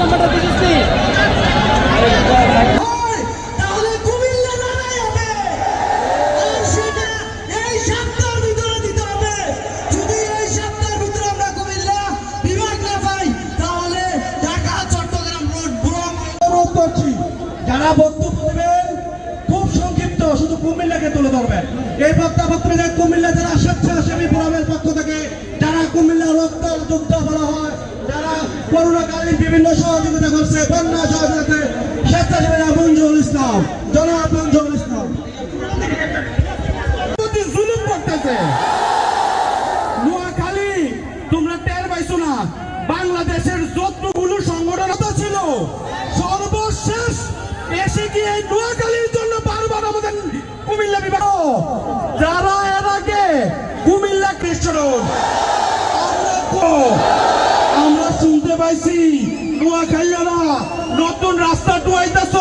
নাম্বারটা করছি যারা খুব সংক্ষিপ্ত, শুধু কুমিল্লাকে তুলে ধরবেন। এই বক্তব্য যে কুমিল্লা যারা স্বেচ্ছাসেবী ফোরামের পক্ষ থেকে যারা কুমিল্লা রক্ত যোদ্ধা বলা হয় যারা করোনাকালীন বিভিন্ন সহযোগিতা করছে, বন্যা সহযোগিতা স্বেচ্ছাসেবী মঞ্জুরুল ইসলাম, জনাব মঞ্জুরুল ইসলাম। জুলুম করতেছে। টের পাইছো না, বাংলাদেশের যতগুলো সংগঠন ছিল, সর্বশেষ এসে গিয়ে নোয়াখালীর জন্য বারবার আমাদের কুমিল্লা বিভাগ। যারা এর আগে কুমিল্লা শুনতে পাইছি। নোয়াখালীরা নতুন রাস্তা টুয়াইতেছ।